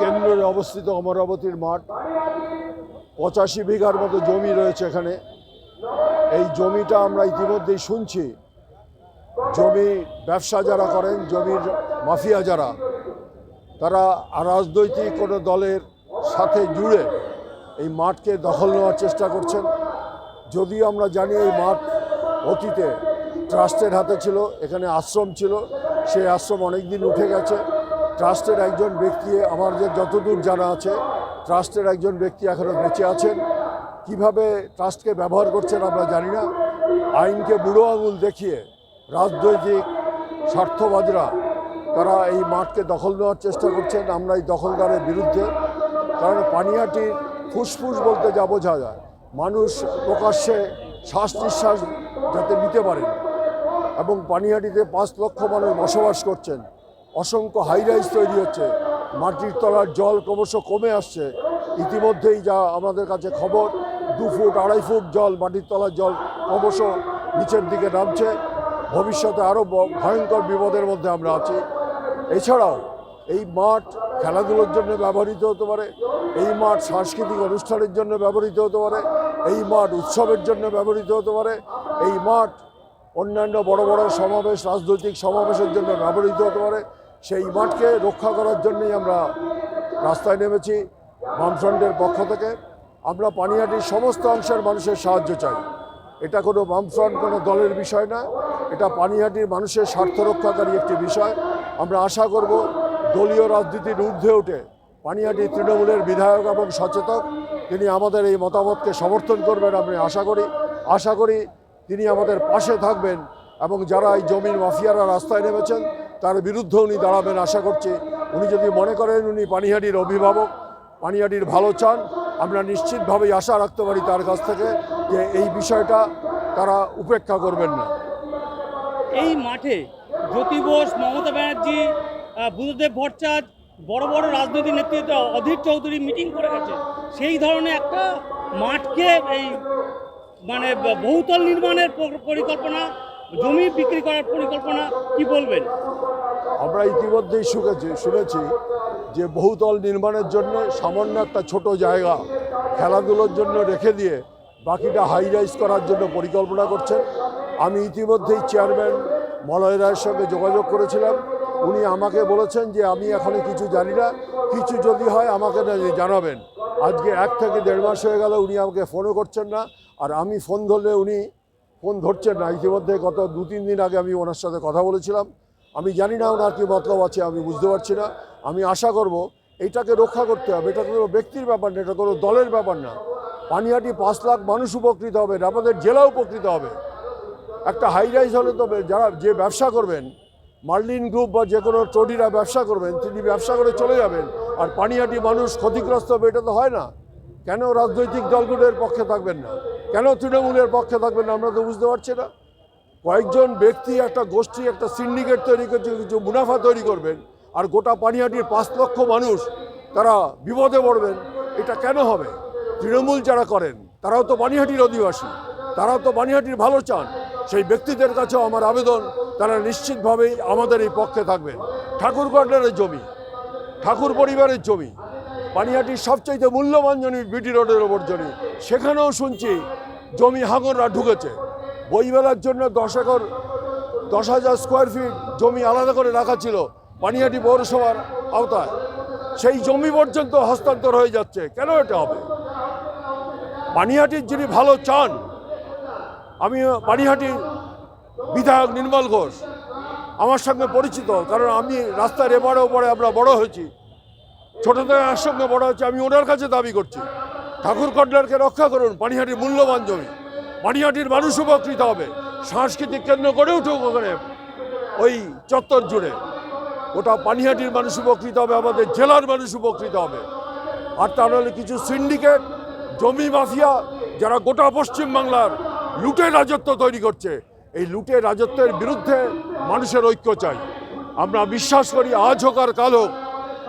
কেন্দ্রে অবস্থিত অমরাবতীর মাঠ। পঁচাশি বিঘার মতো জমি রয়েছে এখানে। এই জমিটা আমরা ইতিমধ্যেই শুনছি। জমি ব্যবসা যারা করেন, জমির মাফিয়া যারা, তারা রাজনৈতিক কোনো দলের সাথে জুড়ে এই মাঠকে দখল নেওয়ার চেষ্টা করছেন। যদিও আমরা জানি এই মাঠ অতীতে ট্রাস্টের হাতে ছিল, এখানে আশ্রম ছিল, সেই আশ্রম অনেক দিন উঠে গেছে। ট্রাস্টের একজন ব্যক্তি আমার যে যতদূর জানা আছে, ট্রাস্টের একজন ব্যক্তি এখনও বেঁচে আছেন। কীভাবে ট্রাস্টকে ব্যবহার করছেন আমরা জানি না। আইনকে বুড়ো আঙুল দেখিয়ে রাজনৈতিক স্বার্থবাদীরা তারা এই মাঠকে দখল নেওয়ার চেষ্টা করছেন, আমরা এই দখলদারের বিরুদ্ধে। কারণ পানিহাটির ফুসফুস বলতে যা বোঝা যায়, মানুষ প্রকাশ্যে শ্বাস নিঃশ্বাস যাতে নিতে পারেন। এবং পানিহাটিতে পাঁচ লক্ষ মানুষ বসবাস করছেন। অসংখ্য হাইরাইজ তৈরি হচ্ছে। মাটির তলার জল ক্রমশ কমে আসছে। ইতিমধ্যেই যা আমাদের কাছে খবর, দু ফুট, আড়াই ফুট জল, মাটির তলার জল ক্রমশ নিচের দিকে নামছে। ভবিষ্যতে আরও ভয়ঙ্কর বিপদের মধ্যে আমরা আছি। এছাড়াও, এই মাঠ খেলাধুলোর জন্য ব্যবহৃত হতে পারে, এই মাঠ সাংস্কৃতিক অনুষ্ঠানের জন্য ব্যবহৃত হতে পারে, এই মাঠ উৎসবের জন্য ব্যবহৃত হতে পারে, এই মাঠ অন্যান্য বড় বড় সমাবেশ, রাজনৈতিক সমাবেশের জন্য ব্যবহৃত হতে পারে। সেই মাঠকে রক্ষা করার জন্যই আমরা রাস্তায় নেমেছি বামফ্রন্টের পক্ষ থেকে। আমরা পানিহাটির সমস্ত অংশের মানুষের সাহায্য চাই। এটা কোনো বামফ্রন্ট, কোনো দলের বিষয় না। এটা পানিহাটির মানুষের স্বার্থ রক্ষাকারী একটি বিষয়। আমরা আশা করব দলীয় রাজনীতির ঊর্ধ্বে উঠে পানিহাটি তৃণমূলের বিধায়ক এবং সচেতক তিনি আমাদের এই মতামতকে সমর্থন করবেন আমি আশা করি। আশা করি তিনি আমাদের পাশে থাকবেন এবং যারা এই জমির মাফিয়ারা রাস্তায় নেমেছেন তার বিরুদ্ধে উনি দাঁড়াবেন আশা করছি। উনি যদি মনে করেন উনি পানিহাটির অভিভাবক, পানিহাটির ভালো চান, আমরা নিশ্চিতভাবেই আশা রাখতে পারি তার কাছ থেকে যে এই বিষয়টা তারা উপেক্ষা করবেন না। এই মাঠে জ্যোতি বোস, মমতা ব্যানার্জি বুদ্ধদেব ভট্টাচার্য, বড় বড় রাজনৈতিক নেতৃত্ব, অধীর চৌধুরী মিটিং করে গেছে। সেই ধরনের একটা মাঠকে এই মানে বহুতল নির্মাণের পরিকল্পনা জমি বিক্রি করার পরিকল্পনা কি বলবেন? আমরা ইতিমধ্যেই শুনেছি শুনেছি যে বহুতল নির্মাণের জন্য সামান্য একটা ছোট জায়গা খেলাধুলোর জন্য রেখে দিয়ে বাকিটা হাই রাইজ করার জন্য পরিকল্পনা করছেন। আমি ইতিমধ্যেই চেয়ারম্যান মলয় রায়ের সঙ্গে যোগাযোগ করেছিলাম। উনি আমাকে বলেছেন যে, আমি এখনও কিছু জানি না। কিছু যদি হয় আমাকে জানাবেন। আজকে এক থেকে দেড় মাস হয়ে গেল উনি আমাকে ফোনও করছেন না। আর আমি ফোন ধরলে উনি ফোন ধরছেন না, ইতিমধ্যে গত দু, তিন দিন আগে আমি ওনার সাথে কথা বলেছিলাম। আমি জানি না ওনার কী মতলব আছে, আমি বুঝতে পারছি না। আমি আশা করব এইটাকে রক্ষা করতে হবে, এটা কোনো ব্যক্তির ব্যাপার না, এটা কোনো দলের ব্যাপার না। পানিহাটি পাঁচ লাখ মানুষ উপকৃত হবে আমাদের জেলা উপকৃত হবে। একটা হাই রাইজ হলে তো যারা যে ব্যবসা করবেন, মার্লিন গ্রুপ বা যে কোনো ট্রডিরা ব্যবসা করবেন, তিনি ব্যবসা করে চলে যাবেন, আর পানিহাটি মানুষ ক্ষতিগ্রস্ত হবে, এটা তো হয় না। কেন রাজনৈতিক দলগুলোর পক্ষে থাকবেন না? কেন তৃণমূলের পক্ষে থাকবেন আমরা তো বুঝতে পারছি না? কয়েকজন ব্যক্তি, একটা গোষ্ঠী, একটা সিন্ডিকেট তৈরি করছে, কিছু মুনাফা তৈরি করবেন আর গোটা পানিহাটির পাঁচ লক্ষ মানুষ তারা বিপদে পড়বেন, এটা কেন হবে? তৃণমূল যারা করেন, তারাও তো পানিহাটির অধিবাসী, তারাও তো পানিহাটির ভালো চান। সেই ব্যক্তিদের কাছেও আমার আবেদন, তারা নিশ্চিতভাবেই আমাদের এই পক্ষে থাকবেন। ঠাকুর কর্নারের জমি, ঠাকুর পরিবারের জমি, পানিহাটির সবচাইতে মূল্যবান জমি, বিটি রোডের ওপর জমি, সেখানেও শুনছি জমি হাঙররা ঢুকেছে। বইমেলার জন্য দশ একর, দশ হাজার স্কোয়ার ফিট জমি আলাদা করে রাখা ছিল পানিহাটি পৌরসভার আওতায়। সেই জমি পর্যন্ত হস্তান্তর হয়ে যাচ্ছে। কেন এটা হবে? পানিহাটির যিনি ভালো চান আমি পানিহাটির বিধায়ক নির্মল ঘোষ, আমার সঙ্গে পরিচিত, কারণ আমি রাস্তার এপারে ওপারে আমরা বড় হয়েছি। ছোট থেকে আর সঙ্গে বড় হচ্ছে আমি ওনার কাছে দাবি করছি। ঠাকুর কন্ডারকে রক্ষা করুন পানিহাটির মূল্যবান জমি। পানিহাটির মানুষ উপকৃত হবে। সাংস্কৃতিক কেন্দ্র গড়ে উঠুক ওখানে, ওই চত্বর জুড়ে। ওটা পানিহাটির মানুষ উপকৃত হবে, আমাদের জেলার মানুষ উপকৃত হবে। আর তা নাহলে কিছু সিন্ডিকেট, জমি মাফিয়া, যারা গোটা পশ্চিম বাংলার লুটের রাজত্ব তৈরি করছে, এই লুটের রাজত্বের বিরুদ্ধে মানুষের ঐক্য চাই। আমরা বিশ্বাস করি, আজ হোক আর কাল হোক,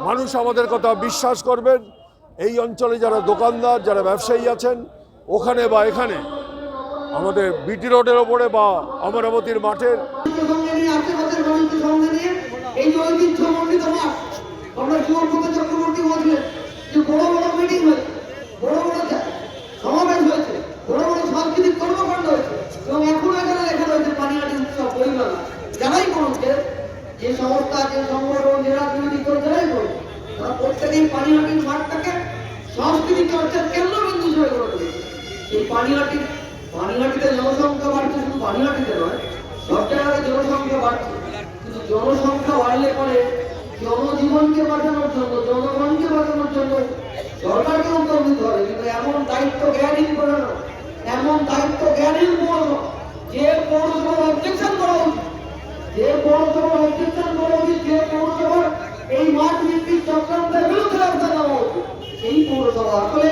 মানুষ আমাদের কথা বিশ্বাস করবেন। এই অঞ্চলে যারা দোকানদার, যারা ব্যবসায়ী আছেন, ওখানে বা এখানে, আমাদের বিটি রোডের ওপরে বা অমরাবতীর মাঠের যে সংস্থা, যে সংগঠন, যে রাজনৈতিক দল যারাই করছে তারা প্রত্যেকেই পানিহাটির মাঠটাকে সাংস্কৃতিক চর্চার কেন্দ্রবিন্দু হিসেবে গড়ে তুলেছে এই পানিহাটি পানিহাটিতে জনসংখ্যা বাড়ছে, শুধু পানিহাটিতে নয় জায়গায় জনসংখ্যা বাড়ছে। কিন্তু জনসংখ্যা বাড়লে পরে জনজীবনকে বাঁচানোর জন্য, জনগণকে বাঁচানোর জন্য সরকারকে নিতে হবে। কিন্তু এমন দায়িত্ব জ্ঞানহীন করে না, এমন দায়িত্ব জ্ঞানহীন পৌরসভা যে পৌরসভার অবজেকশন করা উচিত, যে পৌরসভার অবজেকশন করা উচিত, যে পৌরসভার এই মাঠ ভিত্তিক চক্রান্তের বিরুদ্ধে ব্যবস্থা নেওয়া উচিত। সেই পৌরসভা আসলে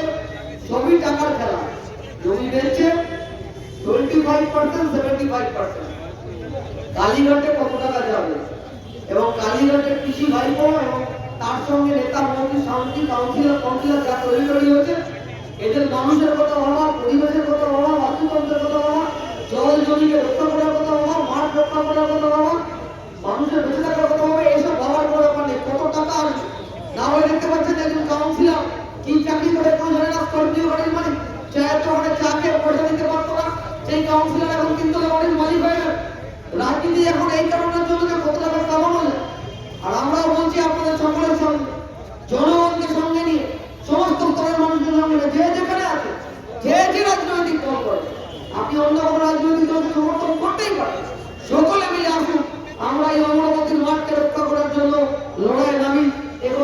সবই টাকার খেলা। জমি বেচছে twenty five percent seventy five percent কালীঘাটে কত টাকা যাবে? এবং কালীঘাটের কৃষি ভাইপো এবং তার সঙ্গে নেতা মন্ত্রী, শান্তি কাউন্সিলর কাউন্সিলর যা তৈরি তৈরি হয়েছে, এদের মানুষের কথা ভাবা পরিবেশের কথা ভাবা বাস্তুতন্ত্রের কথা ভাবা জল জমিকে রক্ষা করার কথা ভাবা মাঠ রক্ষা করার কথা ভাবা মানুষের বেঁচে থাকার কথা ভাবা এসব ভাবার কোনো ব্যাপার নেই। কত টাকা আসবে? না হলে দেখতে পাচ্ছেন একজন কাউন্সিলর। কি চাকরি করে কেউ জানে না স্কর্পিও গাড়ির মালিক? তো চা খেয়ে পয়সা দিতে পারতো না, সেই কাউন্সিলর এখন কিন্তু গাড়ির মালিক হয়ে রাজনীতি এখন এই কারণের জন্য যে কত টাকা কামানো যায় আর আমরাও বলছি আপনাদের সকলের সঙ্গে জনগণকে সঙ্গে নিয়ে সমস্ত স্তরের মানুষের সঙ্গে নিয়ে যে যেখানে আছে যে যে রাজনৈতিক দল করে আপনি অন্য কোনো রাজনৈতিক দলকে সমর্থন করতেই পারেন সকলে মিলে আসুন আমরা এই অমরাবতীর মাঠকে রক্ষা করার জন্য লড়াই নামি এবং